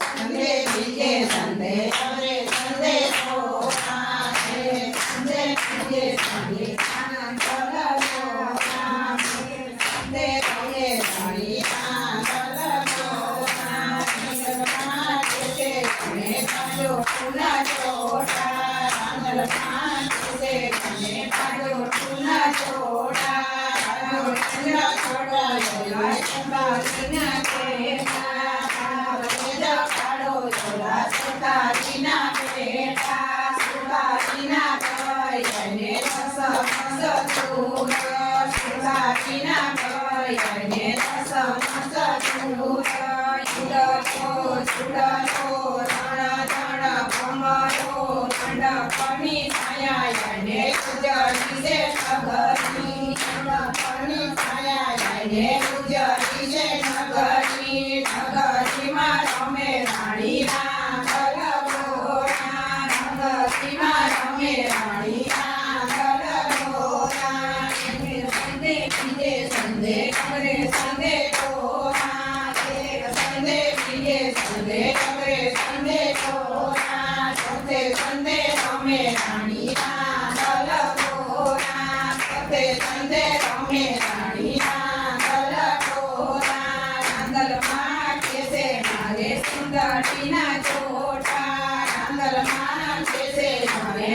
ಸಂದೇಶ ಸಂದೇಶ ગરી છે નગરી નગરી માં તમે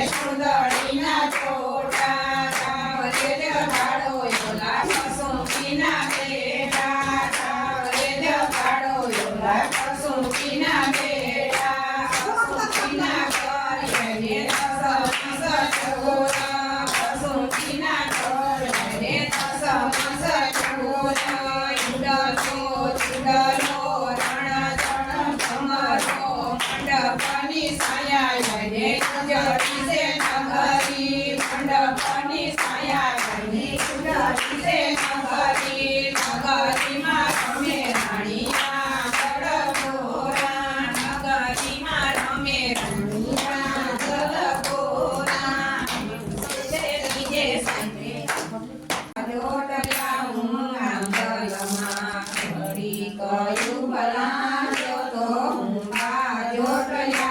Thank you.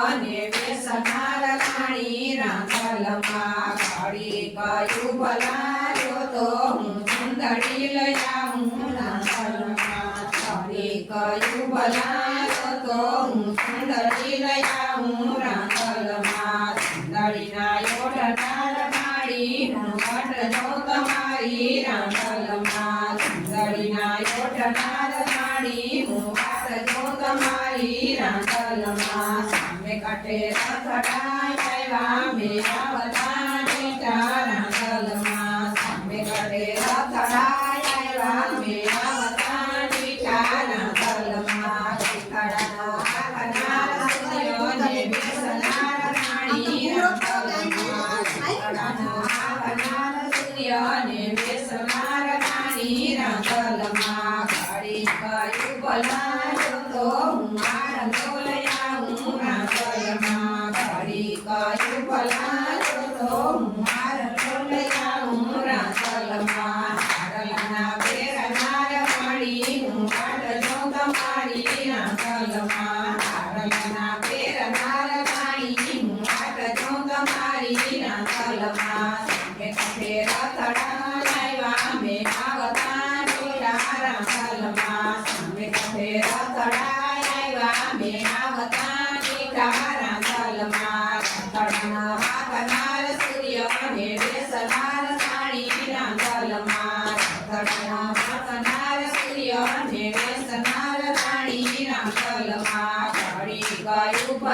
ને વ્યસનાર રાણી રાંધલમાં કાળી કયું ભલાયો તો હું સુંદરી લઈ આવું રાંધલમાં કાળી કયું ભલાયો તો હું સુંદરી લઈ આવું રાંધલ Yeah.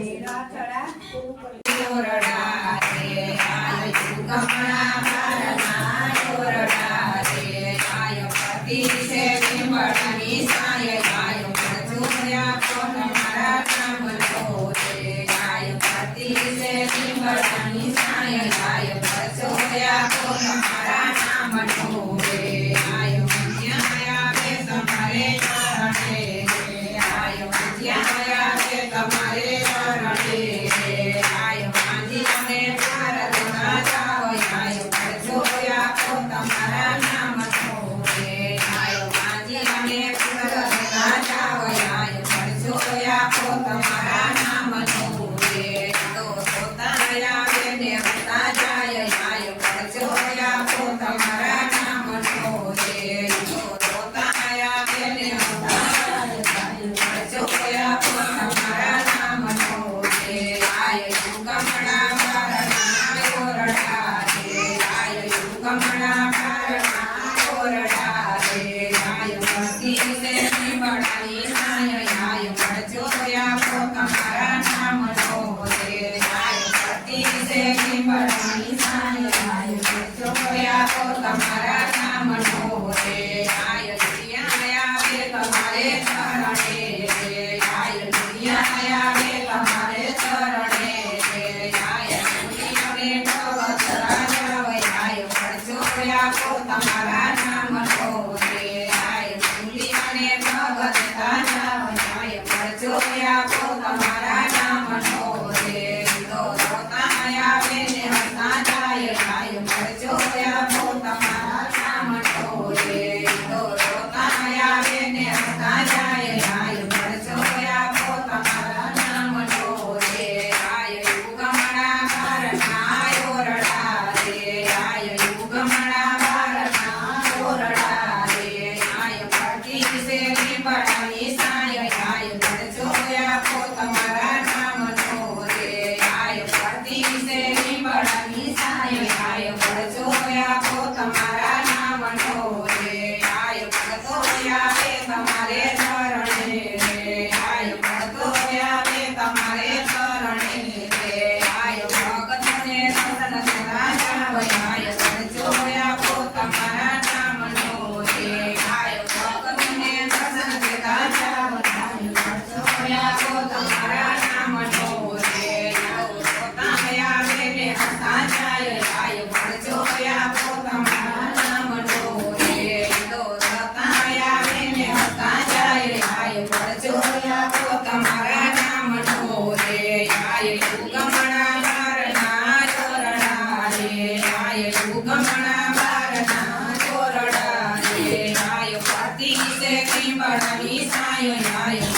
சீராச்சடா દિવસે સિંભળવાની સાંજ આય તો તમારા કામનો હોય આય દુનિયા આવે તમારે શરણે આય દુનિયા આવે તમારે શરણે આય દુનિયા તો તમારા નામનો હોય Ay, ay, ay.